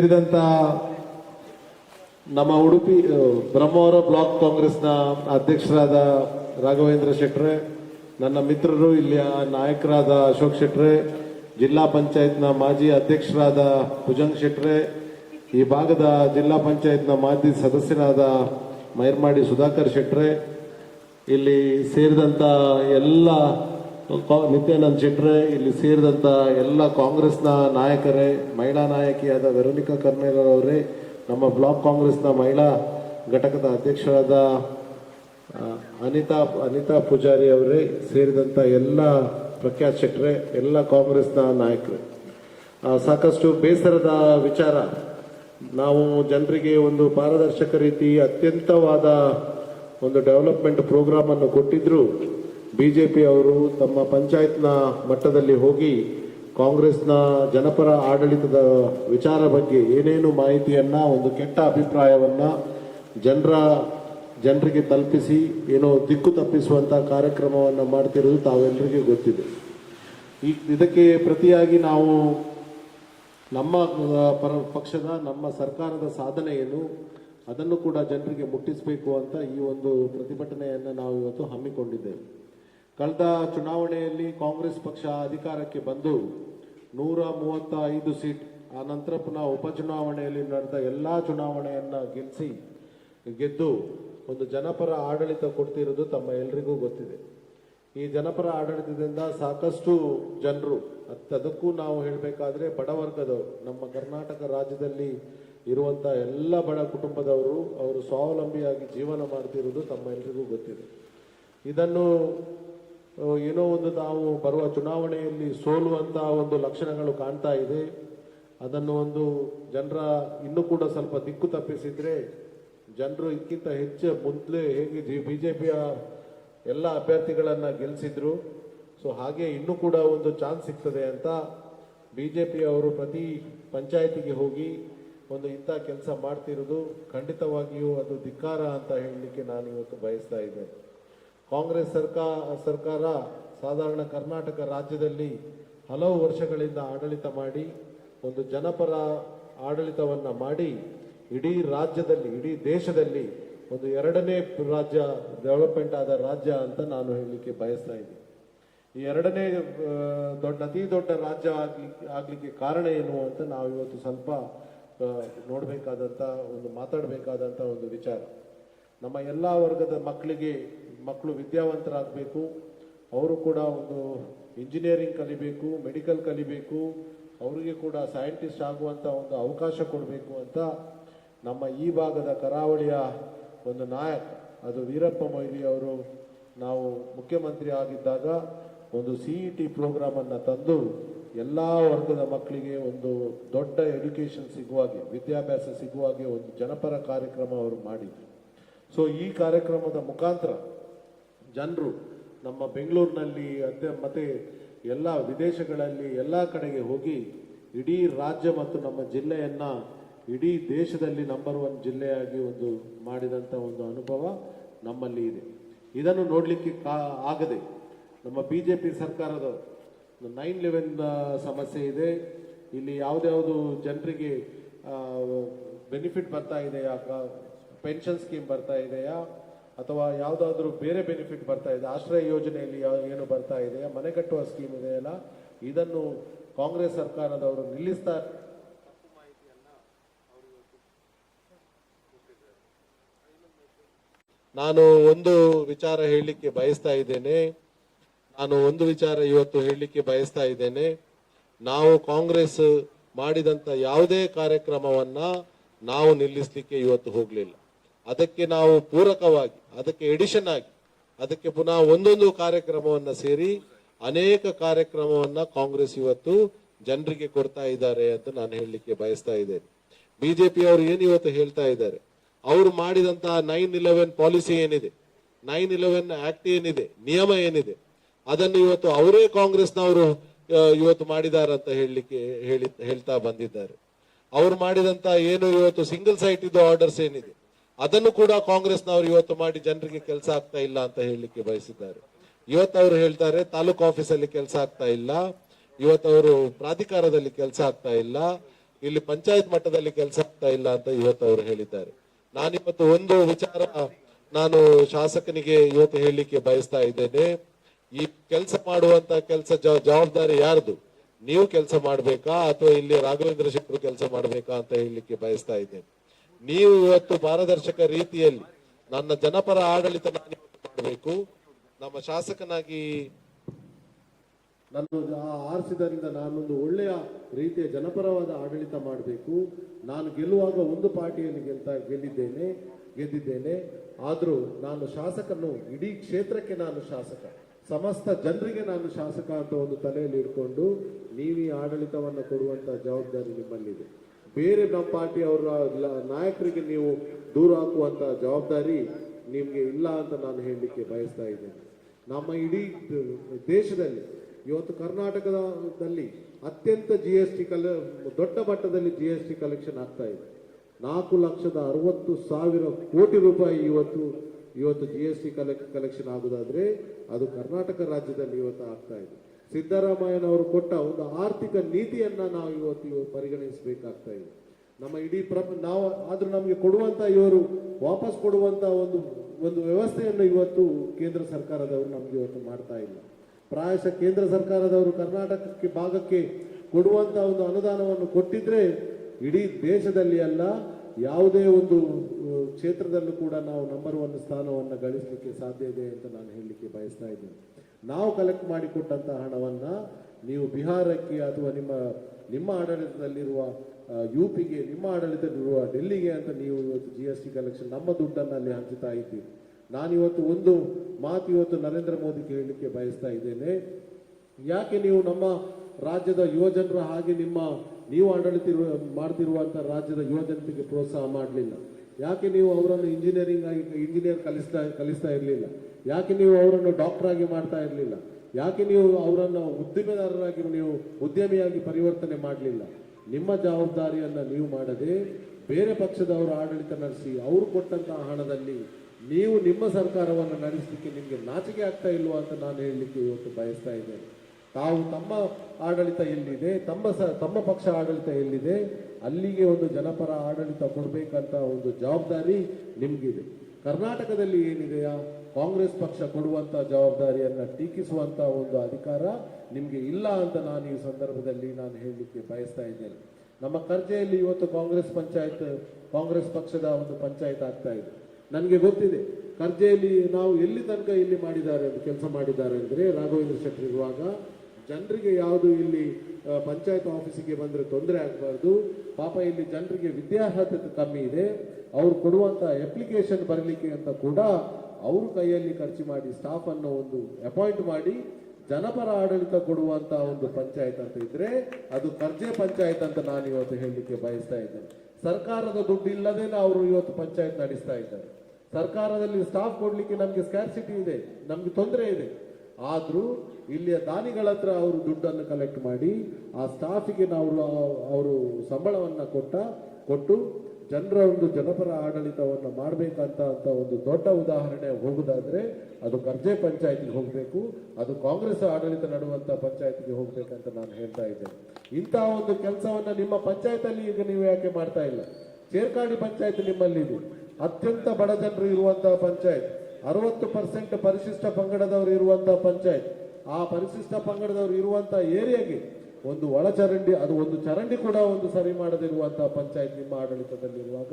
ಸೇರಿದಂತ ನಮ್ಮ ಉಡುಪಿ ಬ್ರಹ್ಮವರ ಬ್ಲಾಕ್ ಕಾಂಗ್ರೆಸ್ನ ಅಧ್ಯಕ್ಷರಾದ ರಾಘವೇಂದ್ರ ಶೆಟ್ರೆ, ನನ್ನ ಮಿತ್ರರು ಇಲ್ಲಿಯ ನಾಯಕರಾದ ಅಶೋಕ್ ಶೆಟ್ರೆ, ಜಿಲ್ಲಾ ಪಂಚಾಯತ್ನ ಮಾಜಿ ಅಧ್ಯಕ್ಷರಾದ ಭುಜಂಗ್ ಶೆಟ್ರೆ, ಈ ಭಾಗದ ಜಿಲ್ಲಾ ಪಂಚಾಯತ್ನ ಮಾಜಿ ಸದಸ್ಯರಾದ ಮೈರ್ಮಾಡಿ ಸುಧಾಕರ್ ಶೆಟ್ರೆ, ಇಲ್ಲಿ ಸೇರಿದಂಥ ಎಲ್ಲ ನಿತ್ಯಾನಂದ್ ಶೆಟ್ರೆ, ಇಲ್ಲಿ ಸೇರಿದಂತ ಎಲ್ಲ ಕಾಂಗ್ರೆಸ್ನ ನಾಯಕರೇ, ಮಹಿಳಾ ನಾಯಕಿಯಾದ ವೆರೋನಿಕಾ ಅವರೇ, ನಮ್ಮ ಬ್ಲಾಕ್ ಕಾಂಗ್ರೆಸ್ನ ಮಹಿಳಾ ಘಟಕದ ಅಧ್ಯಕ್ಷರಾದ ಅನಿತಾ ಅನಿತಾ ಪೂಜಾರಿ ಅವರೇ, ಸೇರಿದಂತ ಎಲ್ಲ ಪ್ರಖ್ಯಾತ್ ಶೆಟ್ರೆ, ಎಲ್ಲ ಕಾಂಗ್ರೆಸ್ನ ನಾಯಕರು. ಸಾಕಷ್ಟು ಬೇಸರದ ವಿಚಾರ. ನಾವು ಜನರಿಗೆ ಒಂದು ಪಾರದರ್ಶಕ ರೀತಿ ಅತ್ಯಂತವಾದ ಒಂದು ಡೆವಲಪ್ಮೆಂಟ್ ಪ್ರೋಗ್ರಾಮ್ ಅನ್ನು ಕೊಟ್ಟಿದ್ರು ಬಿಜೆಪಿ ಅವರು ತಮ್ಮ ಪಂಚಾಯತ್ನ ಮಟ್ಟದಲ್ಲಿ ಹೋಗಿ ಕಾಂಗ್ರೆಸ್ನ ಜನಪರ ಆಡಳಿತದ ವಿಚಾರ ಬಗ್ಗೆ ಏನೇನು ಮಾಹಿತಿಯನ್ನು, ಒಂದು ಕೆಟ್ಟ ಅಭಿಪ್ರಾಯವನ್ನು ಜನರ, ಜನರಿಗೆ ತಲುಪಿಸಿ, ಏನೋ ದಿಕ್ಕು ತಪ್ಪಿಸುವಂಥ ಕಾರ್ಯಕ್ರಮವನ್ನು ಮಾಡ್ತಿರೋದು ತಾವೆಲ್ಲರಿಗೂ ಗೊತ್ತಿದೆ. ಈ ಇದಕ್ಕೆ ಪ್ರತಿಯಾಗಿ ನಾವು ನಮ್ಮ ಪರ, ಪಕ್ಷದ, ನಮ್ಮ ಸರ್ಕಾರದ ಸಾಧನೆ ಏನು, ಅದನ್ನು ಕೂಡ ಜನರಿಗೆ ಮುಟ್ಟಿಸಬೇಕು ಅಂತ ಈ ಒಂದು ಪ್ರತಿಭಟನೆಯನ್ನು ನಾವು ಇವತ್ತು ಹಮ್ಮಿಕೊಂಡಿದ್ದೇವೆ. ಕಳೆದ ಚುನಾವಣೆಯಲ್ಲಿ ಕಾಂಗ್ರೆಸ್ ಪಕ್ಷ ಅಧಿಕಾರಕ್ಕೆ ಬಂದು ನೂರ ಮೂವತ್ತ ಐದು ಸೀಟ್, ಆ ನಂತರ ಪುನಃ ಉಪಚುನಾವಣೆಯಲ್ಲಿ ನಡೆದ ಎಲ್ಲ ಚುನಾವಣೆಯನ್ನು ಗೆಲ್ಲಿಸಿ, ಗೆದ್ದು ಒಂದು ಜನಪರ ಆಡಳಿತ ಕೊಡ್ತಿರೋದು ತಮ್ಮ ಎಲ್ರಿಗೂ ಗೊತ್ತಿದೆ. ಈ ಜನಪರ ಆಡಳಿತದಿಂದ ಸಾಕಷ್ಟು ಜನರು ಅದಕ್ಕೂ ನಾವು ಹೇಳಬೇಕಾದ್ರೆ ಬಡವರ್ಗದವರು ನಮ್ಮ ಕರ್ನಾಟಕ ರಾಜ್ಯದಲ್ಲಿ ಇರುವಂತ ಎಲ್ಲ ಬಡ ಕುಟುಂಬದವರು, ಅವರು ಸ್ವಾವಲಂಬಿಯಾಗಿ ಜೀವನ ಮಾಡ್ತಿರೋದು ತಮ್ಮ ಎಲ್ರಿಗೂ ಗೊತ್ತಿದೆ. ಇದನ್ನು ಏನೋ ಒಂದು ನಾವು ಬರುವ ಚುನಾವಣೆಯಲ್ಲಿ ಸೋಲುವಂಥ ಒಂದು ಲಕ್ಷಣಗಳು ಕಾಣ್ತಾ ಇದೆ. ಅದನ್ನು ಒಂದು ಜನರ ಇನ್ನೂ ಕೂಡ ಸ್ವಲ್ಪ ದಿಕ್ಕು ತಪ್ಪಿಸಿದ್ರೆ ಜನರು ಇದಕ್ಕಿಂತ ಹೆಚ್ಚು ಮೊದಲೇ ಹೇಗೆ ಬಿ ಜೆ ಪಿಯ ಎಲ್ಲ ಅಭ್ಯರ್ಥಿಗಳನ್ನು ಗೆಲ್ಲಿಸಿದ್ರು ಸೊ ಹಾಗೆ ಇನ್ನೂ ಕೂಡ ಒಂದು ಚಾನ್ಸ್ ಸಿಗ್ತದೆ ಅಂತ ಬಿ ಜೆ ಪಿಯವರು ಪ್ರತಿ ಪಂಚಾಯತಿಗೆ ಹೋಗಿ ಒಂದು ಇಂಥ ಕೆಲಸ ಮಾಡ್ತಿರೋದು ಖಂಡಿತವಾಗಿಯೂ ಅದು ಧಿಕ್ಕಾರ ಅಂತ ಹೇಳಲಿಕ್ಕೆ ನಾನು ಇವತ್ತು ಬಯಸ್ತಾ ಇದ್ದೇನೆ. ಕಾಂಗ್ರೆಸ್ ಸರ್ಕಾರ ಸರ್ಕಾರ ಸಾಧಾರಣ ಕರ್ನಾಟಕ ರಾಜ್ಯದಲ್ಲಿ ಹಲವು ವರ್ಷಗಳಿಂದ ಆಡಳಿತ ಮಾಡಿ, ಒಂದು ಜನಪರ ಆಡಳಿತವನ್ನು ಮಾಡಿ, ಇಡೀ ರಾಜ್ಯದಲ್ಲಿ, ಇಡೀ ದೇಶದಲ್ಲಿ ಒಂದು ಎರಡನೇ ರಾಜ್ಯ, ಡೆವಲಪ್ಮೆಂಟ್ ಆದ ರಾಜ್ಯ ಅಂತ ನಾನು ಹೇಳಲಿಕ್ಕೆ ಬಯಸ್ತಾ ಇದ್ದೀನಿ. ಈ ಎರಡನೇ ದೊಡ್ಡ, ಅತಿ ದೊಡ್ಡ ರಾಜ್ಯ ಆಗ್ಲಿ, ಆಗಲಿಕ್ಕೆ ಕಾರಣ ಏನು ಅಂತ ನಾವು ಇವತ್ತು ಸ್ವಲ್ಪ ನೋಡಬೇಕಾದಂಥ ಒಂದು ಮಾತಾಡಬೇಕಾದಂಥ ಒಂದು ವಿಚಾರ. ನಮ್ಮ ಎಲ್ಲ ವರ್ಗದ ಮಕ್ಕಳಿಗೆ ಮಕ್ಕಳು ವಿದ್ಯಾವಂತರಾಗಬೇಕು, ಅವರು ಕೂಡ ಒಂದು ಇಂಜಿನಿಯರಿಂಗ್ ಕಲಿಬೇಕು ಮೆಡಿಕಲ್ ಕಲಿಬೇಕು, ಅವರಿಗೆ ಕೂಡ ಸೈಂಟಿಸ್ಟ್ ಆಗುವಂಥ ಒಂದು ಅವಕಾಶ ಕೊಡಬೇಕು ಅಂತ ನಮ್ಮ ಈ ಭಾಗದ ಕರಾವಳಿಯ ಒಂದು ನಾಯಕ, ಅದು ವೀರಪ್ಪ ಮೊಯ್ಲಿ ಅವರು ನಾವು ಮುಖ್ಯಮಂತ್ರಿ ಆಗಿದ್ದಾಗ ಒಂದು ಸಿ ಇ ಟಿ ಪ್ರೋಗ್ರಾಮನ್ನು ತಂದು ಎಲ್ಲ ವರ್ಗದ ಮಕ್ಕಳಿಗೆ ಒಂದು ದೊಡ್ಡ ಎಜುಕೇಶನ್ ಸಿಗುವಾಗೆ ವಿದ್ಯಾಭ್ಯಾಸ ಸಿಗುವಾಗೆ ಒಂದು ಜನಪರ ಕಾರ್ಯಕ್ರಮ ಅವರು ಮಾಡಿದ್ರು. ಸೊ ಈ ಕಾರ್ಯಕ್ರಮದ ಮುಖಾಂತರ ಜನರು ನಮ್ಮ ಬೆಂಗಳೂರಿನಲ್ಲಿ ಅದೇ ಮತ್ತೆ ಎಲ್ಲ ವಿದೇಶಗಳಲ್ಲಿ ಎಲ್ಲ ಕಡೆಗೆ ಹೋಗಿ ಇಡೀ ರಾಜ್ಯ ಮತ್ತು ನಮ್ಮ ಜಿಲ್ಲೆಯನ್ನು ಇಡೀ ದೇಶದಲ್ಲಿ ನಂಬರ್ ಒನ್ ಜಿಲ್ಲೆಯಾಗಿ ಒಂದು ಮಾಡಿದಂಥ ಒಂದು ಅನುಭವ ನಮ್ಮಲ್ಲಿ ಇದೆ. ಇದನ್ನು ನೋಡಲಿಕ್ಕೆ ಕಾ ಆಗದೆ ನಮ್ಮ ಬಿ ಜೆ ಪಿ ಸರ್ಕಾರದ ನೈನ್ ಲೆವೆನ್ ಸಮಸ್ಯೆ ಇದೆ. ಇಲ್ಲಿ ಯಾವುದ್ಯಾವುದು ಜನರಿಗೆ ಬೆನಿಫಿಟ್ ಬರ್ತಾ ಇದೆಯಾ? ಪೆನ್ಷನ್ ಸ್ಕೀಮ್ ಬರ್ತಾ ಇದೆಯಾ? ಅಥವಾ ಯಾವುದಾದ್ರೂ ಬೇರೆ ಬೆನಿಫಿಟ್ ಬರ್ತಾ ಇದೆ, ಆಶ್ರಯ ಯೋಜನೆಯಲ್ಲಿ ಏನು ಬರ್ತಾ ಇದೆ, ಮನೆ ಕಟ್ಟುವ ಸ್ಕೀಮ್ ಇದೆಯಲ್ಲ ಇದನ್ನು ಕಾಂಗ್ರೆಸ್ ಸರ್ಕಾರದವರು ನಿಲ್ಲಿಸ್ತಾ ನಾನು ಒಂದು ವಿಚಾರ ಹೇಳಲಿಕ್ಕೆ ಬಯಸ್ತಾ ಇದ್ದೇನೆ. ನಾನು ಒಂದು ವಿಚಾರ ಇವತ್ತು ಹೇಳಲಿಕ್ಕೆ ಬಯಸ್ತಾ ಇದ್ದೇನೆ. ನಾವು ಕಾಂಗ್ರೆಸ್ ಮಾಡಿದಂತ ಯಾವುದೇ ಕಾರ್ಯಕ್ರಮವನ್ನ ನಾವು ನಿಲ್ಲಿಸಲಿಕ್ಕೆ ಇವತ್ತು ಹೋಗಲಿಲ್ಲ. ಅದಕ್ಕೆ ನಾವು ಪೂರಕವಾಗಿ, ಅದಕ್ಕೆ ಎಡಿಷನ್ ಆಗಿ, ಅದಕ್ಕೆ ಪುನಃ ಒಂದೊಂದು ಕಾರ್ಯಕ್ರಮವನ್ನ ಸೇರಿ ಅನೇಕ ಕಾರ್ಯಕ್ರಮವನ್ನ ಕಾಂಗ್ರೆಸ್ ಇವತ್ತು ಜನರಿಗೆ ಕೊಡ್ತಾ ಇದ್ದಾರೆ ಅಂತ ನಾನು ಹೇಳಲಿಕ್ಕೆ ಬಯಸ್ತಾ ಇದ್ದೇನೆ. ಬಿಜೆಪಿ ಅವರು ಏನು ಇವತ್ತು ಹೇಳ್ತಾ ಇದ್ದಾರೆ? ಅವರು ಮಾಡಿದಂತಹ ನೈನ್ ಇಲೆವೆನ್ ಪಾಲಿಸಿ ಏನಿದೆ? ನೈನ್ ಇಲೆವೆನ್ ಆಕ್ಟ್ ಏನಿದೆ? ನಿಯಮ ಏನಿದೆ? ಅದನ್ನು ಇವತ್ತು ಅವರೇ ಕಾಂಗ್ರೆಸ್ನವರು ಇವತ್ತು ಮಾಡಿದ್ದಾರೆ ಅಂತ ಹೇಳಲಿಕ್ಕೆ ಹೇಳಿ, ಹೇಳ್ತಾ ಬಂದಿದ್ದಾರೆ. ಅವ್ರು ಮಾಡಿದಂತ ಏನು ಇವತ್ತು ಸಿಂಗಲ್ ಸೈಟ್ ಇದ್ದು ಆರ್ಡರ್ಸ್ ಏನಿದೆ? ಅದನ್ನು ಕೂಡ ಕಾಂಗ್ರೆಸ್ನವರು ಇವತ್ತು ಮಾಡಿ ಜನರಿಗೆ ಕೆಲಸ ಆಗ್ತಾ ಇಲ್ಲ ಅಂತ ಹೇಳಲಿಕ್ಕೆ ಬಯಸಿದ್ದಾರೆ. ಇವತ್ತು ಅವರು ಹೇಳ್ತಾರೆ, ತಾಲೂಕು ಆಫೀಸಲ್ಲಿ ಕೆಲಸ ಆಗ್ತಾ ಇಲ್ಲ. ಇವತ್ತು ಅವರು ಪ್ರಾಧಿಕಾರದಲ್ಲಿ ಕೆಲಸ ಆಗ್ತಾ ಇಲ್ಲ. ಇಲ್ಲಿ ಪಂಚಾಯತ್ ಮಟ್ಟದಲ್ಲಿ ಕೆಲಸ ಆಗ್ತಾ ಇಲ್ಲ ಅಂತ ಇವತ್ತು ಅವರು ಹೇಳಿದ್ದಾರೆ. ನಾನಿವತ್ತು ಒಂದು ವಿಚಾರ ನಾನು ಶಾಸಕನಿಗೆ ಇವತ್ತು ಹೇಳಲಿಕ್ಕೆ ಬಯಸ್ತಾ ಇದ್ದೇನೆ. ಈ ಕೆಲಸ ಮಾಡುವಂತ ಕೆಲಸ ಜವಾಬ್ದಾರಿ ಯಾರ್ದು? ನೀವು ಕೆಲಸ ಮಾಡ್ಬೇಕಾ ಅಥವಾ ಇಲ್ಲಿ ರಾಘವೇಂದ್ರ ಶೆಟ್ಟರು ಕೆಲಸ ಮಾಡ್ಬೇಕಾ ಅಂತ ಹೇಳಲಿಕ್ಕೆ ಬಯಸ್ತಾ ಇದ್ದೇನೆ. ನೀವು ಇವತ್ತು ಪಾರದರ್ಶಕ ರೀತಿಯಲ್ಲಿ ನನ್ನ ಜನಪರ ಆಡಳಿತ ಮಾಡಬೇಕು. ನಮ್ಮ ಶಾಸಕನಾಗಿ ನನ್ನ ಆ ಆರಿಸಿದರಿಂದ ನಾನೊಂದು ಒಳ್ಳೆಯ ರೀತಿಯ ಜನಪರವಾದ ಆಡಳಿತ ಮಾಡಬೇಕು. ನಾನು ಗೆಲ್ಲುವಾಗ ಒಂದು ಪಾರ್ಟಿಯಲ್ಲಿ ಗೆಲ್ತ, ಗೆಲ್ಲಿದ್ದೇನೆ, ಗೆದ್ದಿದ್ದೇನೆ. ಆದರೂ ನಾನು ಶಾಸಕನು, ಇಡೀ ಕ್ಷೇತ್ರಕ್ಕೆ ನಾನು ಶಾಸಕ, ಸಮಸ್ತ ಜನರಿಗೆ ನಾನು ಶಾಸಕ ಅಂತ ಒಂದು ತಲೆಯಲ್ಲಿ ಇಟ್ಕೊಂಡು ನೀವು ಆಡಳಿತವನ್ನು ಕೊಡುವಂಥ ಜವಾಬ್ದಾರಿ ನಿಮ್ಮಲ್ಲಿದೆ. ಬೇರೆ ನಮ್ಮ ಪಾರ್ಟಿ ಅವರ ನಾಯಕರಿಗೆ ನೀವು ದೂರ ಹಾಕುವಂತ ಜವಾಬ್ದಾರಿ ನಿಮಗೆ ಇಲ್ಲ ಅಂತ ನಾನು ಹೇಳಲಿಕ್ಕೆ ಬಯಸ್ತಾ ಇದ್ದೇನೆ. ನಮ್ಮ ಇಡೀ ದೇಶದಲ್ಲಿ, ಇವತ್ತು ಕರ್ನಾಟಕದಲ್ಲಿ ಅತ್ಯಂತ ಜಿ ಎಸ್ ಟಿ ಕಲೆ, ದೊಡ್ಡ ಮಟ್ಟದಲ್ಲಿ ಜಿ ಎಸ್ ಟಿ ಕಲೆಕ್ಷನ್ ಆಗ್ತಾ ಇದೆ. ನಾಲ್ಕು ಲಕ್ಷದ ಅರವತ್ತು ಸಾವಿರ ಕೋಟಿ ರೂಪಾಯಿ ಇವತ್ತು ಇವತ್ತು ಜಿ ಎಸ್ ಟಿ ಕಲೆ ಕಲೆಕ್ಷನ್ ಆಗುದಾದ್ರೆ ಅದು ಕರ್ನಾಟಕ ರಾಜ್ಯದಲ್ಲಿ ಇವತ್ತು ಆಗ್ತಾ ಇದೆ. ಸಿದ್ದರಾಮಯ್ಯನವರು ಕೊಟ್ಟ ಒಂದು ಆರ್ಥಿಕ ನೀತಿಯನ್ನ ನಾವು ಇವತ್ತು ಇವ- ಪರಿಗಣಿಸಬೇಕಾಗ್ತಾ ಇದೆ. ನಮ್ಮ ಇಡೀ ಪ್ರ ನಾವು ಆದ್ರೂ ನಮಗೆ ಕೊಡುವಂತ ಇವರು ವಾಪಸ್ ಕೊಡುವಂತ ಒಂದು ಒಂದು ವ್ಯವಸ್ಥೆಯನ್ನು ಇವತ್ತು ಕೇಂದ್ರ ಸರ್ಕಾರದವರು ನಮ್ಗೆ ಇವತ್ತು ಮಾಡ್ತಾ ಇಲ್ಲ. ಪ್ರಾಯಶಃ ಕೇಂದ್ರ ಸರ್ಕಾರದವರು ಕರ್ನಾಟಕಕ್ಕೆ ಭಾಗಕ್ಕೆ ಕೊಡುವಂತ ಒಂದು ಅನುದಾನವನ್ನು ಕೊಟ್ಟಿದ್ರೆ ಇಡೀ ದೇಶದಲ್ಲಿ ಅಲ್ಲ, ಯಾವುದೇ ಒಂದು ಕ್ಷೇತ್ರದಲ್ಲೂ ಕೂಡ ನಾವು ನಂಬರ್ ಒನ್ ಸ್ಥಾನವನ್ನು ಗಳಿಸಲಿಕ್ಕೆ ಸಾಧ್ಯ ಇದೆ ಅಂತ ನಾನು ಹೇಳಲಿಕ್ಕೆ ಬಯಸ್ತಾ ಇದ್ದೇನೆ. ನಾವು ಕಲೆಕ್ಟ್ ಮಾಡಿಕೊಟ್ಟಂಥ ಹಣವನ್ನ ನೀವು ಬಿಹಾರಕ್ಕೆ ಅಥವಾ ನಿಮ್ಮ ನಿಮ್ಮ ಆಡಳಿತದಲ್ಲಿರುವ ಯು ಪಿಗೆ ನಿಮ್ಮ ಆಡಳಿತದಲ್ಲಿರುವ ಡೆಲ್ಲಿಗೆ ಅಂತ ನೀವು ಇವತ್ತು ಜಿ ಎಸ್ ಟಿ ಕಲೆಕ್ಷನ್ ನಮ್ಮ ದುಡ್ಡನ್ನು ಅಲ್ಲಿ ಹಂಚುತ್ತಾ ಇದ್ದೀರಿ. ನಾನಿವತ್ತು ಒಂದು ಮಾತು ಇವತ್ತು ನರೇಂದ್ರ ಮೋದಿ ಕೇಳಲಿಕ್ಕೆ ಬಯಸ್ತಾ ಇದ್ದೇನೆ. ಯಾಕೆ ನೀವು ನಮ್ಮ ರಾಜ್ಯದ ಯುವಜನರ ಹಾಗೆ ನಿಮ್ಮ, ನೀವು ಆಡಳಿತ ಮಾಡ್ತಿರುವಂಥ ರಾಜ್ಯದ ಯುವಜನತೆಗೆ ಪ್ರೋತ್ಸಾಹ ಮಾಡಲಿಲ್ಲ. ಯಾಕೆ ನೀವು ಅವರನ್ನು ಇಂಜಿನಿಯರಿಂಗ್ ಆಗಿ ಇಂಜಿನಿಯರ್ ಕಲಿಸ್ತಾ ಕಲಿಸ್ತಾ ಇರಲಿಲ್ಲ? ಯಾಕೆ ನೀವು ಅವರನ್ನು ಡಾಕ್ಟರ್ ಆಗಿ ಮಾಡ್ತಾ ಇರಲಿಲ್ಲ? ಯಾಕೆ ನೀವು ಅವರನ್ನು ಉದ್ದಿಮೆದಾರರಾಗಿ ನೀವು ಉದ್ಯಮಿಯಾಗಿ ಪರಿವರ್ತನೆ ಮಾಡಲಿಲ್ಲ? ನಿಮ್ಮ ಜವಾಬ್ದಾರಿಯನ್ನು ನೀವು ಮಾಡದೆ ಬೇರೆ ಪಕ್ಷದವರು ಆಡಳಿತ ನಡೆಸಿ ಅವರು ಕೊಟ್ಟಂತಹ ಹಣದಲ್ಲಿ ನೀವು ನಿಮ್ಮ ಸರ್ಕಾರವನ್ನು ನಡೆಸಲಿಕ್ಕೆ ನಿಮಗೆ ನಾಚಿಕೆ ಆಗ್ತಾ ಇಲ್ವಾ ಅಂತ ನಾನು ಹೇಳಲಿಕ್ಕೆ ಇವತ್ತು ಬಯಸ್ತಾ ಇದ್ದೇನೆ. ತಾವು ತಮ್ಮ ಆಡಳಿತ ಎಲ್ಲಿದೆ? ತಮ್ಮ ಸ, ತಮ್ಮ ಪಕ್ಷ ಆಡಳಿತ ಎಲ್ಲಿದೆ? ಅಲ್ಲಿಗೆ ಒಂದು ಜನಪರ ಆಡಳಿತ ಕೊಡಬೇಕಂತ ಒಂದು ಜವಾಬ್ದಾರಿ ನಿಮಗಿದೆ. ಕರ್ನಾಟಕದಲ್ಲಿ ಏನಿದೆಯಾ? ಕಾಂಗ್ರೆಸ್ ಪಕ್ಷ ಕೊಡುವಂತ ಜವಾಬ್ದಾರಿಯನ್ನ ಟೀಕಿಸುವಂತ ಒಂದು ಅಧಿಕಾರ ನಿಮ್ಗೆ ಇಲ್ಲ ಅಂತ ನಾನು ಈ ಸಂದರ್ಭದಲ್ಲಿ ನಾನು ಹೇಳಲಿಕ್ಕೆ ಬಯಸ್ತಾ ಇದ್ದೇನೆ. ನಮ್ಮ ಕರ್ಜೆಯಲ್ಲಿ ಇವತ್ತು ಕಾಂಗ್ರೆಸ್ ಪಂಚಾಯತ್, ಕಾಂಗ್ರೆಸ್ ಪಕ್ಷದ ಒಂದು ಪಂಚಾಯತ್ ಆಗ್ತಾ ಇದೆ. ನನಗೆ ಗೊತ್ತಿದೆ, ಕರ್ಜೆಯಲ್ಲಿ ನಾವು ಎಲ್ಲಿ ತನಕ ಇಲ್ಲಿ ಮಾಡಿದ್ದಾರೆ ಕೆಲಸ ಮಾಡಿದ್ದಾರೆ ಅಂದ್ರೆ ರಾಘವೇಂದ್ರ ಶೆಟ್ಟಿ ಇರುವಾಗ ಜನರಿಗೆ ಯಾವುದು ಇಲ್ಲಿ ಪಂಚಾಯತ್ ಆಫೀಸಿಗೆ ಬಂದ್ರೆ ತೊಂದರೆ ಆಗಬಾರ್ದು. ಪಾಪ ಇಲ್ಲಿ ಜನರಿಗೆ ವಿದ್ಯಾರ್ಹತೆ ಕಮ್ಮಿ ಇದೆ. ಅವ್ರು ಕೊಡುವಂತ ಅಪ್ಲಿಕೇಶನ್ ಬರಲಿಕ್ಕೆ ಅಂತ ಕೂಡ ಅವ್ರ ಕೈಯಲ್ಲಿ ಖರ್ಚು ಮಾಡಿ ಸ್ಟಾಫ್ ಅನ್ನು ಒಂದು ಅಪಾಯಿಂಟ್ ಮಾಡಿ, ಜನಪರ ಆಡಳಿತ ಕೊಡುವಂತ ಒಂದು ಪಂಚಾಯತ್ ಅಂತ ಇದ್ರೆ ಅದು ಕರ್ಜೆ ಪಂಚಾಯತ್ ಅಂತ ನಾನು ಇವತ್ತು ಹೇಳಲಿಕ್ಕೆ ಬಯಸ್ತಾ ಇದ್ದೇನೆ. ಸರ್ಕಾರದ ದುಡ್ಡು ಇಲ್ಲದೆ ಅವರು ಇವತ್ತು ಪಂಚಾಯತ್ ನಡೆಸ್ತಾ ಇದ್ದಾರೆ. ಸರ್ಕಾರದಲ್ಲಿ ಸ್ಟಾಫ್ ಕೊಡ್ಲಿಕ್ಕೆ ನಮ್ಗೆ ಸ್ಕ್ಯಾರ್ಸಿಟಿ ಇದೆ, ನಮ್ಗೆ ತೊಂದರೆ ಇದೆ. ಆದ್ರೂ ಇಲ್ಲಿಯ ದಾನಿಗಳ ಹತ್ರ ಅವರು ದುಡ್ಡನ್ನು ಕಲೆಕ್ಟ್ ಮಾಡಿ, ಆ ಸ್ಟಾಫಿಗೆ ನಾವು ಅವರು ಸಂಬಳವನ್ನ ಕೊಟ್ಟ, ಕೊಟ್ಟು ಜನರ ಒಂದು ಜನಪರ ಆಡಳಿತವನ್ನು ಮಾಡಬೇಕಂತ ಅಂತ ಒಂದು ದೊಡ್ಡ ಉದಾಹರಣೆ ಹೋಗುದಾದ್ರೆ ಅದು ಕರ್ಜೆ ಪಂಚಾಯತ್ಗೆ ಹೋಗಬೇಕು, ಅದು ಕಾಂಗ್ರೆಸ್ ಆಡಳಿತ ನಡುವಂತ ಪಂಚಾಯತ್ಗೆ ಹೋಗ್ಬೇಕಂತ ನಾನು ಹೇಳ್ತಾ ಇದ್ದೇನೆ. ಇಂತಹ ಒಂದು ಕೆಲಸವನ್ನ ನಿಮ್ಮ ಪಂಚಾಯತ್ ಅಲ್ಲಿ ಈಗ ನೀವು ಯಾಕೆ ಮಾಡ್ತಾ ಇಲ್ಲ? ಚೇರ್ಕಾಡಿ ಪಂಚಾಯತ್ ನಿಮ್ಮಲ್ಲಿದೆ ಅತ್ಯಂತ ಬಡ ಜನರು ಇರುವಂತಹ ಪಂಚಾಯತ್, ಅರವತ್ತು ಪರ್ಸೆಂಟ್ ಪರಿಶಿಷ್ಟ ಪಂಗಡದವರು ಇರುವಂತಹ ಪಂಚಾಯತ್, ಆ ಪರಿಶಿಷ್ಟ ಪಂಗಡದವರು ಇರುವಂತಹ ಏರಿಯಾಗೆ ಒಂದು ಒಳಚರಂಡಿ ಅದು ಒಂದು ಚರಂಡಿ ಕೂಡ ಒಂದು ಸರಿ ಮಾಡದಿರುವಂತಹ ಪಂಚಾಯತ್ ನಿಮ್ಮ ಆಡಳಿತದಲ್ಲಿರುವಾಗ,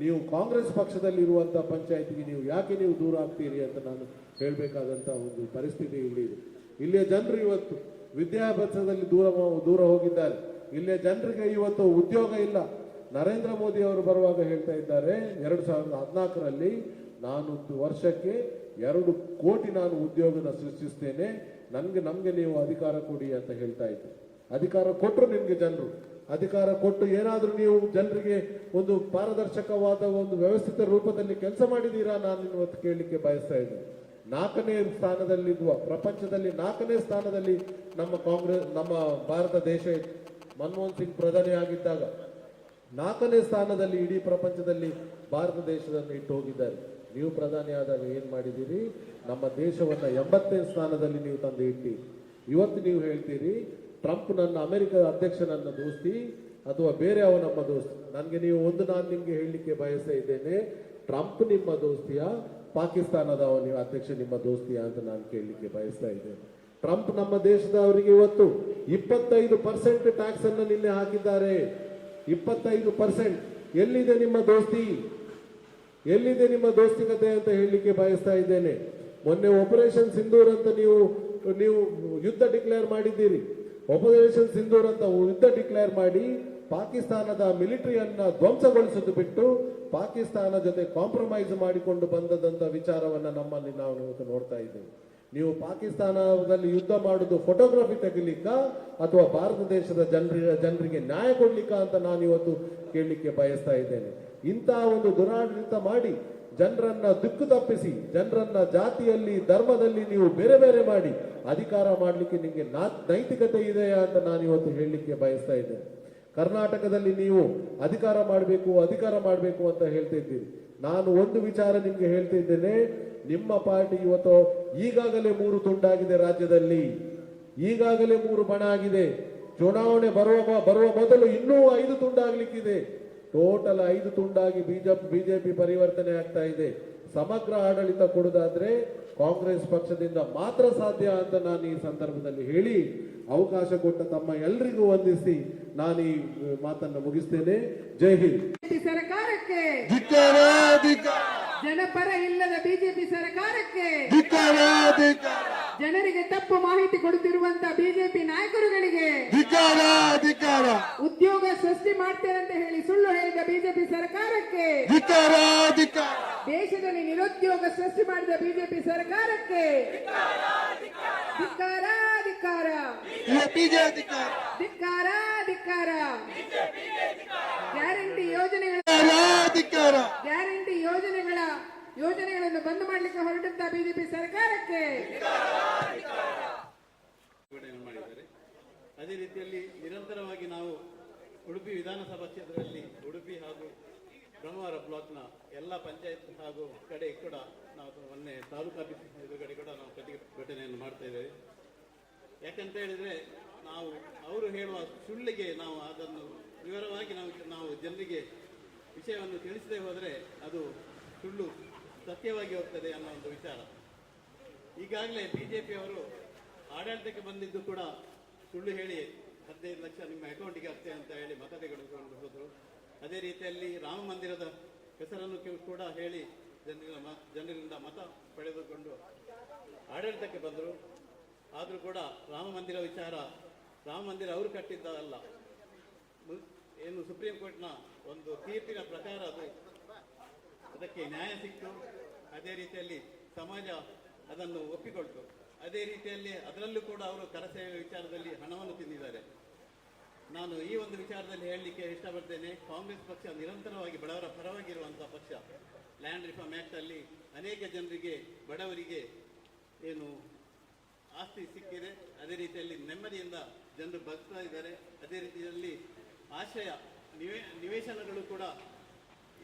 ನೀವು ಕಾಂಗ್ರೆಸ್ ಪಕ್ಷದಲ್ಲಿ ಇರುವಂತಹ ಪಂಚಾಯತ್ಗೆ ನೀವು ಯಾಕೆ ನೀವು ದೂರ ಆಗ್ತೀರಿ ಅಂತ ನಾನು ಹೇಳಬೇಕಾದಂತ ಒಂದು ಪರಿಸ್ಥಿತಿ ಇಲ್ಲಿ ಇದೆ. ಇಲ್ಲಿಯ ಜನರು ಇವತ್ತು ವಿದ್ಯಾಭ್ಯಾಸದಲ್ಲಿ ದೂರ ದೂರ ಹೋಗಿದ್ದಾರೆ. ಇಲ್ಲಿಯ ಜನರಿಗೆ ಇವತ್ತು ಉದ್ಯೋಗ ಇಲ್ಲ. ನರೇಂದ್ರ ಮೋದಿ ಅವರು ಬರುವಾಗ ಹೇಳ್ತಾ ಇದ್ದಾರೆ, ಎರಡು ಸಾವಿರದ ಹದಿನಾಲ್ಕರಲ್ಲಿ ನಾನು ವರ್ಷಕ್ಕೆ ಎರಡು ಕೋಟಿ ನಾನು ಉದ್ಯೋಗನ ಸೃಷ್ಟಿಸ್ತೇನೆ. ನನಗೆ, ನಮಗೆ ನೀವು ಅಧಿಕಾರ ಕೊಡಿ ಅಂತ ಹೇಳ್ತಾ ಇದ್ದಾರೆ ಅಧಿಕಾರ ಕೊಟ್ಟರು ನಿಮಗೆ ಜನರು. ಅಧಿಕಾರ ಕೊಟ್ಟು ಏನಾದರೂ ನೀವು ಜನರಿಗೆ ಒಂದು ಪಾರದರ್ಶಕವಾದ ಒಂದು ವ್ಯವಸ್ಥಿತ ರೂಪದಲ್ಲಿ ಕೆಲಸ ಮಾಡಿದ್ದೀರಾ ನಾನು ಇವತ್ತು ಕೇಳಲಿಕ್ಕೆ ಬಯಸ್ತಾ ಇದ್ದೀನಿ. ನಾಲ್ಕನೇ ಸ್ಥಾನದಲ್ಲಿರುವ, ಪ್ರಪಂಚದಲ್ಲಿ ನಾಲ್ಕನೇ ಸ್ಥಾನದಲ್ಲಿ ನಮ್ಮ ಕಾಂಗ್ರೆಸ್, ನಮ್ಮ ಭಾರತ ದೇಶ ಇತ್ತು. ಮನಮೋಹನ್ ಸಿಂಗ್ ಪ್ರಧಾನಿ ಆಗಿದ್ದಾಗ ನಾಲ್ಕನೇ ಸ್ಥಾನದಲ್ಲಿ ಇಡೀ ಪ್ರಪಂಚದಲ್ಲಿ ಭಾರತ ದೇಶವನ್ನು ಇಟ್ಟು ಹೋಗಿದ್ದಾರೆ. ನೀವು ಪ್ರಧಾನಿ ಆದಾಗ ಏನು ಮಾಡಿದ್ದೀರಿ? ನಮ್ಮ ದೇಶವನ್ನು ಎಂಬತ್ತನೇ ಸ್ಥಾನದಲ್ಲಿ ನೀವು ತಂದು ಇಟ್ಟಿ. ಇವತ್ತು ನೀವು ಹೇಳ್ತೀರಿ ಟ್ರಂಪ್ ನನ್ನ ಅಮೆರಿಕದ ಅಧ್ಯಕ್ಷ ನನ್ನ ದೋಸ್ತಿ ಅಥವಾ ಬೇರೆ ಅವ ನಮ್ಮ ದೋಸ್ತಿ? ನನಗೆ ನೀವು ಒಂದು ನಾನು ನಿಮಗೆ ಹೇಳಲಿಕ್ಕೆ ಬಯಸ್ತಾ ಇದ್ದೇನೆ. ಟ್ರಂಪ್ ನಿಮ್ಮ ದೋಸ್ತಿಯ? ಪಾಕಿಸ್ತಾನದ ನೀವು ಅಧ್ಯಕ್ಷ ನಿಮ್ಮ ದೋಸ್ತಿಯ ಅಂತ ನಾನು ಕೇಳಲಿಕ್ಕೆ ಬಯಸ್ತಾ ಇದ್ದೇನೆ. ಟ್ರಂಪ್ ನಮ್ಮ ದೇಶದವರಿಗೆ ಇವತ್ತು ಇಪ್ಪತ್ತೈದು ಪರ್ಸೆಂಟ್ ಟ್ಯಾಕ್ಸ್ ಅನ್ನು ನಿನ್ನೆ ಹಾಕಿದ್ದಾರೆ. ಇಪ್ಪತ್ತೈದು ಪರ್ಸೆಂಟ್. ಎಲ್ಲಿದೆ ನಿಮ್ಮ ದೋಸ್ತಿ? ಎಲ್ಲಿದೆ ನಿಮ್ಮ ದೋಸ್ತಿ ಕತೆ ಅಂತ ಹೇಳಲಿಕ್ಕೆ ಬಯಸ್ತಾ ಇದ್ದೇನೆ. ಮೊನ್ನೆ ಆಪರೇಷನ್ ಸಿಂಧೂರ್ ಅಂತ ನೀವು ನೀವು ಯುದ್ಧ ಡಿಕ್ಲೇರ್ ಮಾಡಿದ್ದೀರಿ. ಆಪರೇಷನ್ ಸಿಂಧೂರ್ ಅಂತ ಯುದ್ಧ ಡಿಕ್ಲೇರ್ ಮಾಡಿ ಪಾಕಿಸ್ತಾನದ ಮಿಲಿಟರಿಯನ್ನ ಧ್ವಂಸಗೊಳಿಸೋದು ಬಿಟ್ಟು ಪಾಕಿಸ್ತಾನ ಜೊತೆ ಕಾಂಪ್ರಮೈಸ್ ಮಾಡಿಕೊಂಡು ಬಂದದಂತ ವಿಚಾರವನ್ನ ನಮ್ಮಲ್ಲಿ ನಾವು ಇವತ್ತು ನೋಡ್ತಾ ಇದ್ದೇವೆ. ನೀವು ಪಾಕಿಸ್ತಾನದಲ್ಲಿ ಯುದ್ಧ ಮಾಡುದು ಫೋಟೋಗ್ರಫಿ ತೆಗಿಲಿಕ್ಕ ಅಥವಾ ಭಾರತ ದೇಶದ ಜನರ, ಜನರಿಗೆ ನ್ಯಾಯ ಕೊಡ್ಲಿಕ್ಕ ಅಂತ ನಾನು ಇವತ್ತು ಕೇಳಲಿಕ್ಕೆ ಬಯಸ್ತಾ ಇದ್ದೇನೆ. ಇಂತಹ ಒಂದು ದುರಾಡಳಿತ ಮಾಡಿ ಜನರನ್ನ ದಿಕ್ಕು ತಪ್ಪಿಸಿ, ಜನರನ್ನ ಜಾತಿಯಲ್ಲಿ, ಧರ್ಮದಲ್ಲಿ ನೀವು ಬೇರೆ ಬೇರೆ ಮಾಡಿ ಅಧಿಕಾರ ಮಾಡಲಿಕ್ಕೆ ನಿಮಗೆ ನೈತಿಕತೆ ಇದೆಯಾ ಅಂತ ನಾನು ಇವತ್ತು ಹೇಳಲಿಕ್ಕೆ ಬಯಸ್ತಾ ಇದ್ದೇನೆ. ಕರ್ನಾಟಕದಲ್ಲಿ ನೀವು ಅಧಿಕಾರ ಮಾಡಬೇಕು ಅಧಿಕಾರ ಮಾಡಬೇಕು ಅಂತ ಹೇಳ್ತಾ ಇದ್ದೀರಿ. ನಾನು ಒಂದು ವಿಚಾರ ನಿಮ್ಗೆ ಹೇಳ್ತಾ ಇದ್ದೇನೆ, ನಿಮ್ಮ ಪಾರ್ಟಿ ಇವತ್ತು ಈಗಾಗಲೇ ಮೂರು ತುಂಡಾಗಿದೆ ರಾಜ್ಯದಲ್ಲಿ. ಈಗಾಗಲೇ ಮೂರು ಬಣ ಆಗಿದೆ. ಚುನಾವಣೆ ಬರುವ ಬರುವ ಮೊದಲು ಇನ್ನೂ ಐದು ತುಂಡಾಗ್ಲಿಕ್ಕಿದೆ. ಟೋಟಲ್ ಐದು ತುಂಡಾಗಿ ಬಿಜೆಪಿ ಬಿಜೆಪಿ ಪರಿವರ್ತನೆ ಆಗ್ತಾ ಇದೆ. ಸಮಗ್ರ ಆಡಳಿತ ಕೊಡುದಾದ್ರೆ ಕಾಂಗ್ರೆಸ್ ಪಕ್ಷದಿಂದ ಮಾತ್ರ ಸಾಧ್ಯ ಅಂತ ನಾನು ಈ ಸಂದರ್ಭದಲ್ಲಿ ಹೇಳಿ ಅವಕಾಶ ಕೊಟ್ಟ ತಮ್ಮ ಎಲ್ರಿಗೂ ವಂದಿಸಿ ನಾನು ಈ ಮಾತನ್ನು ಮುಗಿಸ್ತೇನೆ. ಜೈ ಹಿಂದ್. ಬಿಜೆಪಿ ಸರ್ಕಾರಕ್ಕೆ ಜನಪರ ಇಲ್ಲದ ಬಿಜೆಪಿ ಸರ್ಕಾರಕ್ಕೆ ಜನರಿಗೆ ತಪ್ಪು ಮಾಹಿತಿ ಕೊಡುತ್ತಿರುವಂತ ಬಿಜೆಪಿ ನಾಯಕರುಗಳಿಗೆ ಧಿಕ್ಕಾರ ಧಿಕ್ಕಾರ ಉದ್ಯೋಗ ಸೃಷ್ಟಿ ಮಾಡ್ತೇನೆ ಅಂತ ಹೇಳಿ ಸುಳ್ಳು ಹೇಳಿದ ಬಿಜೆಪಿ ಸರ್ಕಾರಕ್ಕೆ ಧಿಕ್ಕಾರ ಧಿಕ್ಕಾರ ದೇಶದಲ್ಲಿ ನಿರುದ್ಯೋಗ ಸೃಷ್ಟಿ ಮಾಡಿದ ಬಿಜೆಪಿ ಸರ್ಕಾರಕ್ಕೆ ಧಿಕ್ಕಾರ ಧಿಕ್ಕಾರ ಗ್ಯಾರಂಟಿ ಯೋಜನೆಗಳ ಗ್ಯಾರಂಟಿ ಯೋಜನೆಗಳ ಯೋಜನೆಗಳನ್ನು ಬಂದ್ ಮಾಡಲಿಕ್ಕೆ ಹೊರಟಂತ ಬಿಜೆಪಿ ಸರ್ಕಾರಕ್ಕೆ. ಅದೇ ರೀತಿಯಲ್ಲಿ ನಿರಂತರವಾಗಿ ನಾವು ಉಡುಪಿ ವಿಧಾನಸಭಾ ಕ್ಷೇತ್ರದಲ್ಲಿ ಉಡುಪಿ ಹಾಗೂ ಬ್ರಹ್ಮವಾರ ಬ್ಲಾಕ್ನ ಎಲ್ಲ ಪಂಚಾಯತ್ ಹಾಗೂ ಕಡೆ ಕೂಡ ನಾವು ಮೊನ್ನೆ ತಾಲೂಕು ಎದುರುಗಡೆ ಕೂಡ ನಾವು ಪ್ರತಿಭಟನೆಯನ್ನು ಮಾಡ್ತಾ ಇದ್ದೇವೆ. ಯಾಕಂತ ಹೇಳಿದ್ರೆ ನಾವು, ಅವರು ಹೇಳುವ ಸುಳ್ಳಿಗೆ ನಾವು ಅದನ್ನು ವಿವರವಾಗಿ ನಾವು ನಾವು ಜನರಿಗೆ ವಿಷಯವನ್ನು ತಿಳಿಸದೆ ಹೋದರೆ ಅದು ಸುಳ್ಳು. ಸತ್ಯವಾಗಿ ಹೋಗ್ತದೆ ಅನ್ನೋ ಒಂದು ವಿಚಾರ. ಈಗಾಗಲೇ ಬಿಜೆಪಿಯವರು ಆಡಳಿತಕ್ಕೆ ಬಂದಿದ್ದು ಕೂಡ ಸುಳ್ಳು ಹೇಳಿ ಹದಿನೈದು ಲಕ್ಷ ನಿಮ್ಮ ಅಕೌಂಟಿಗೆ ಹಾಕ್ತೇವೆ ಅಂತ ಹೇಳಿ ಮತ ತೆಗೆದುಕೊಂಡು ಹೋದರು. ಅದೇ ರೀತಿಯಲ್ಲಿ ರಾಮ ಮಂದಿರದ ಹೆಸರನ್ನು ಕೂಡ ಹೇಳಿ ಜನರ ಮ ಜನರಿಂದ ಮತ ಪಡೆದುಕೊಂಡು ಆಡಳಿತಕ್ಕೆ ಬಂದರು. ಆದರೂ ಕೂಡ ರಾಮ ಮಂದಿರ ವಿಚಾರ, ರಾಮ ಮಂದಿರ ಅವರು ಕಟ್ಟಿದ್ದಲ್ಲ ಏನು ಸುಪ್ರೀಂ ಕೋರ್ಟ್ನ ಒಂದು ತೀರ್ಪಿನ ಪ್ರಕಾರ ಅದು ಅದಕ್ಕೆ ನ್ಯಾಯ ಸಿಕ್ತು. ಅದೇ ರೀತಿಯಲ್ಲಿ ಸಮಾಜ ಅದನ್ನು ಒಪ್ಪಿಕೊಳ್ತು. ಅದೇ ರೀತಿಯಲ್ಲಿ ಅದರಲ್ಲೂ ಕೂಡ ಅವರು ಕರಸೇವೆ ವಿಚಾರದಲ್ಲಿ ಹಣವನ್ನು ತಿಂದಿದ್ದಾರೆ. ನಾನು ಈ ಒಂದು ವಿಚಾರದಲ್ಲಿ ಹೇಳಲಿಕ್ಕೆ ಇಷ್ಟಪಡ್ತೇನೆ, ಕಾಂಗ್ರೆಸ್ ಪಕ್ಷ ನಿರಂತರವಾಗಿ ಬಡವರ ಪರವಾಗಿರುವಂಥ ಪಕ್ಷ. ಲ್ಯಾಂಡ್ ರಿಫಾರ್ಮ್ ಆಕ್ಟ್ ಅಲ್ಲಿ ಅನೇಕ ಜನರಿಗೆ, ಬಡವರಿಗೆ ಏನು ಆಸ್ತಿ ಸಿಕ್ಕಿದೆ. ಅದೇ ರೀತಿಯಲ್ಲಿ ನೆಮ್ಮದಿಯಿಂದ ಜನರು ಬದುಕ್ತಾ ಇದ್ದಾರೆ. ಅದೇ ರೀತಿಯಲ್ಲಿ ಆಶಯ, ನಿವೇ, ನಿವೇಶನಗಳು ಕೂಡ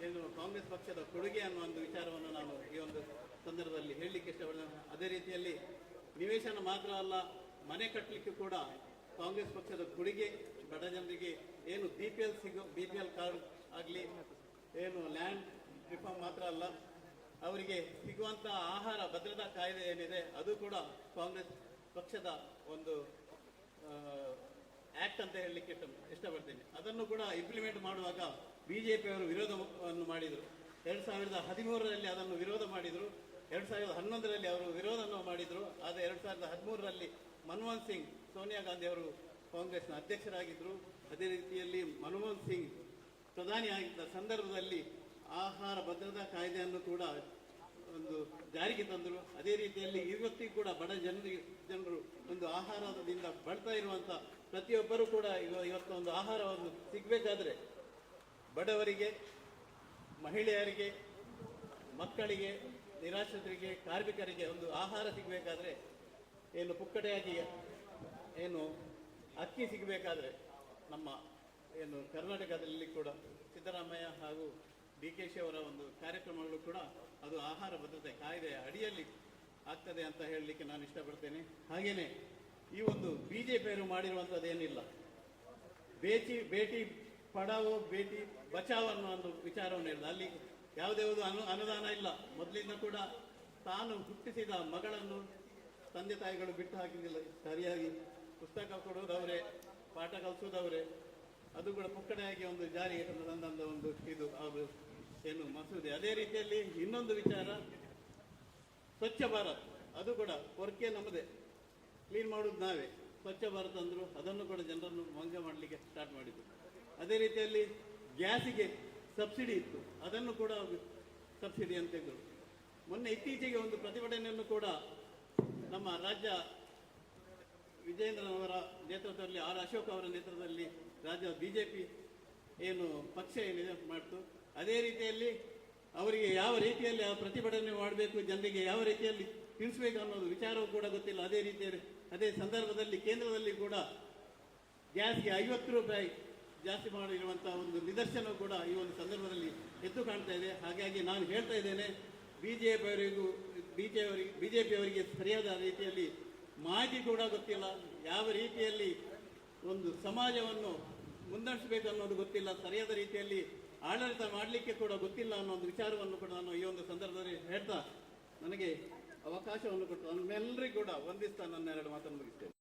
ಏನು ಕಾಂಗ್ರೆಸ್ ಪಕ್ಷದ ಕೊಡುಗೆ ಅನ್ನೋ ಒಂದು ವಿಚಾರವನ್ನು ನಾನು ಈ ಒಂದು ಸಂದರ್ಭದಲ್ಲಿ ಹೇಳಲಿಕ್ಕೆ ಇಷ್ಟಪಡ್ತೇನೆ. ಅದೇ ರೀತಿಯಲ್ಲಿ ನಿವೇಶನ ಮಾತ್ರ ಅಲ್ಲ, ಮನೆ ಕಟ್ಟಲಿಕ್ಕೆ ಕೂಡ ಕಾಂಗ್ರೆಸ್ ಪಕ್ಷದ ಕೊಡುಗೆ, ಬಡ ಜನರಿಗೆ ಏನು ಬಿ ಪಿ ಎಲ್ ಸಿಗೋ ಬಿ ಪಿ ಎಲ್ ಕಾರ್ಡ್ ಆಗಲಿ, ಏನು ಲ್ಯಾಂಡ್ ರಿಫಾರ್ಮ್ ಮಾತ್ರ ಅಲ್ಲ, ಅವರಿಗೆ ಸಿಗುವಂತ ಆಹಾರ ಭದ್ರತಾ ಕಾಯ್ದೆ ಏನಿದೆ, ಅದು ಕೂಡ ಕಾಂಗ್ರೆಸ್ ಪಕ್ಷದ ಒಂದು ಆಕ್ಟ್ ಅಂತ ಹೇಳಲಿಕ್ಕೆ ಇಷ್ಟ ಇಷ್ಟಪಡ್ತೇನೆ. ಅದನ್ನು ಕೂಡ ಇಂಪ್ಲಿಮೆಂಟ್ ಮಾಡುವಾಗ ಬಿಜೆಪಿಯವರು ವಿರೋಧವನ್ನು ಮಾಡಿದರು. ಎರಡು ಸಾವಿರದ ಹದಿಮೂರರಲ್ಲಿ ಅದನ್ನು ವಿರೋಧ ಮಾಡಿದರು. ಎರಡು ಸಾವಿರದ ಹನ್ನೊಂದರಲ್ಲಿ ಅವರು ವಿರೋಧವನ್ನು ಮಾಡಿದರು. ಆದರೆ ಎರಡು ಸಾವಿರದ ಹದಿಮೂರರಲ್ಲಿ ಮನಮೋಹನ್ ಸಿಂಗ್, ಸೋನಿಯಾ ಗಾಂಧಿ ಅವರು ಕಾಂಗ್ರೆಸ್ನ ಅಧ್ಯಕ್ಷರಾಗಿದ್ದರು ಅದೇ ರೀತಿಯಲ್ಲಿ ಮನಮೋಹನ್ ಸಿಂಗ್ ಪ್ರಧಾನಿ ಆಗಿದ್ದ ಸಂದರ್ಭದಲ್ಲಿ ಆಹಾರ ಭದ್ರತಾ ಕಾಯ್ದೆಯನ್ನು ಕೂಡ ಒಂದು ಜಾರಿಗೆ ತಂದರು. ಅದೇ ರೀತಿಯಲ್ಲಿ ಇವತ್ತಿಗೂ ಕೂಡ ಬಡ ಜನರಿಗೆ ಜನರು ಒಂದು ಆಹಾರದಿಂದ ಬಡ್ತಾ ಇರುವಂಥ ಪ್ರತಿಯೊಬ್ಬರು ಕೂಡ ಇವ- ಇವತ್ತು ಒಂದು ಆಹಾರವನ್ನು ಸಿಗಬೇಕಾದ್ರೆ ಬಡವರಿಗೆ, ಮಹಿಳೆಯರಿಗೆ, ಮಕ್ಕಳಿಗೆ, ನಿರಾಶ್ರಿತರಿಗೆ, ಕಾರ್ಮಿಕರಿಗೆ ಒಂದು ಆಹಾರ ಸಿಗಬೇಕಾದ್ರೆ ಏನು ಪುಕ್ಕಟೆಯಾಗಿ ಏನು ಅಕ್ಕಿ ಸಿಗಬೇಕಾದ್ರೆ ನಮ್ಮ ಏನು ಕರ್ನಾಟಕದಲ್ಲಿ ಕೂಡ ಸಿದ್ದರಾಮಯ್ಯ ಹಾಗೂ ಡಿ ಕೆ ಶಿ ಅವರ ಒಂದು ಕಾರ್ಯಕ್ರಮಗಳು ಕೂಡ ಅದು ಆಹಾರ ಭದ್ರತೆ ಕಾಯ್ದೆಯ ಅಡಿಯಲ್ಲಿ ಆಗ್ತದೆ ಅಂತ ಹೇಳಲಿಕ್ಕೆ ನಾನು ಇಷ್ಟಪಡ್ತೇನೆ. ಹಾಗೆಯೇ ಈ ಒಂದು ಬಿಜೆಪಿಯವರು ಮಾಡಿರುವಂಥದ್ದೇನಿಲ್ಲ ಬೇಟಿ ಬೇಟಿ ಪಡಾವೋ ಭೇಟಿ ಬಚಾವ್ ಅನ್ನೋ ಒಂದು ವಿಚಾರವನ್ನು ಹೇಳಿದ. ಅಲ್ಲಿ ಯಾವುದೇ ಒಂದು ಅನು, ಅನುದಾನ ಇಲ್ಲ. ಮೊದಲಿಂದ ಕೂಡ ತಾನು ಹುಟ್ಟಿಸಿದ ಮಗಳನ್ನು ತಂದೆ ತಾಯಿಗಳು ಬಿಟ್ಟು ಹಾಕಿದ್ದಿಲ್ಲ. ಸರಿಯಾಗಿ ಪುಸ್ತಕ ಕೊಡುವುದವರೇ, ಪಾಠ ಕಲಿಸುವುದವರೇ, ಅದು ಕೂಡ ಪುಕ್ಕಡೆಯಾಗಿ ಒಂದು ಜಾರಿಗೆ ತಂದ ಒಂದು ಇದು ಅದು ಏನು ಮಸೂದೆ. ಅದೇ ರೀತಿಯಲ್ಲಿ ಇನ್ನೊಂದು ವಿಚಾರ, ಸ್ವಚ್ಛ ಭಾರತ್. ಅದು ಕೂಡ ಕೊರಕೆ ನಮ್ಮದೇ. ಕ್ಲೀನ್ ಮಾಡೋದು ನಾವೇ. ಸ್ವಚ್ಛ ಭಾರತ್ ಅಂದರು ಅದನ್ನು ಕೂಡ ಜನರನ್ನು ಮಂಗ ಮಾಡಲಿಕ್ಕೆ ಸ್ಟಾರ್ಟ್ ಮಾಡಿದ್ರು ಅದೇ ರೀತಿಯಲ್ಲಿ ಗ್ಯಾಸಿಗೆ ಸಬ್ಸಿಡಿ ಇತ್ತು. ಅದನ್ನು ಕೂಡ ಸಬ್ಸಿಡಿ ಅಂತ ತೆಗೆದರು ಮೊನ್ನೆ ಇತ್ತೀಚೆಗೆ ಒಂದು ಪ್ರತಿಭಟನೆಯನ್ನು ಕೂಡ ನಮ್ಮ ರಾಜ್ಯ ವಿಜಯೇಂದ್ರನವರ ನೇತೃತ್ವದಲ್ಲಿ, ಆರ್ ಅಶೋಕ್ ಅವರ ನೇತೃತ್ವದಲ್ಲಿ ರಾಜ್ಯ ಬಿಜೆಪಿ ಏನು ಪಕ್ಷ ಏನಿದೆ ಮಾಡ್ತು. ಅದೇ ರೀತಿಯಲ್ಲಿ ಅವರಿಗೆ ಯಾವ ರೀತಿಯಲ್ಲಿ ಆ ಪ್ರತಿಭಟನೆ ಮಾಡಬೇಕು, ಜನರಿಗೆ ಯಾವ ರೀತಿಯಲ್ಲಿ ತಿಳಿಸ್ಬೇಕು ಅನ್ನೋದು ವಿಚಾರವೂ ಕೂಡ ಗೊತ್ತಿಲ್ಲ. ಅದೇ ರೀತಿಯಲ್ಲಿ, ಅದೇ ಸಂದರ್ಭದಲ್ಲಿ ಕೇಂದ್ರದಲ್ಲಿ ಕೂಡ ಗ್ಯಾಸ್ಗೆ ಐವತ್ತು ರೂಪಾಯಿ ಜಾಸ್ತಿ ಮಾಡಿರುವಂಥ ಒಂದು ನಿದರ್ಶನ ಕೂಡ ಈ ಒಂದು ಸಂದರ್ಭದಲ್ಲಿ ಎದ್ದು ಕಾಣ್ತಾ ಇದೆ. ಹಾಗಾಗಿ ನಾನು ಹೇಳ್ತಾ ಇದ್ದೇನೆ ಬಿ ಜೆ ಪಿ ಅವರಿಗೂ ಬಿ ಜೆ ಅವರಿಗೆ ಸರಿಯಾದ ರೀತಿಯಲ್ಲಿ ಮಾಹಿತಿ ಕೂಡ ಗೊತ್ತಿಲ್ಲ. ಯಾವ ರೀತಿಯಲ್ಲಿ ಒಂದು ಸಮಾಜವನ್ನು ಮುನ್ನಡೆಸಬೇಕು ಅನ್ನೋದು ಗೊತ್ತಿಲ್ಲ. ಸರಿಯಾದ ರೀತಿಯಲ್ಲಿ ಆಡಳಿತ ಮಾಡಲಿಕ್ಕೆ ಕೂಡ ಗೊತ್ತಿಲ್ಲ ಅನ್ನೋ ಒಂದು ವಿಚಾರವನ್ನು ಕೂಡ ನಾನು ಈ ಒಂದು ಸಂದರ್ಭದಲ್ಲಿ ಹೇಳ್ತಾ ನನಗೆ ಅವಕಾಶವನ್ನು ಕೊಟ್ಟು ನಮ್ಮೆಲ್ಲರಿಗೂ ಕೂಡ ವಂದಿಸ್ತಾ ನನ್ನ ಎರಡು ಮಾತನ್ನು ಮುಗಿಸ್ತೇನೆ.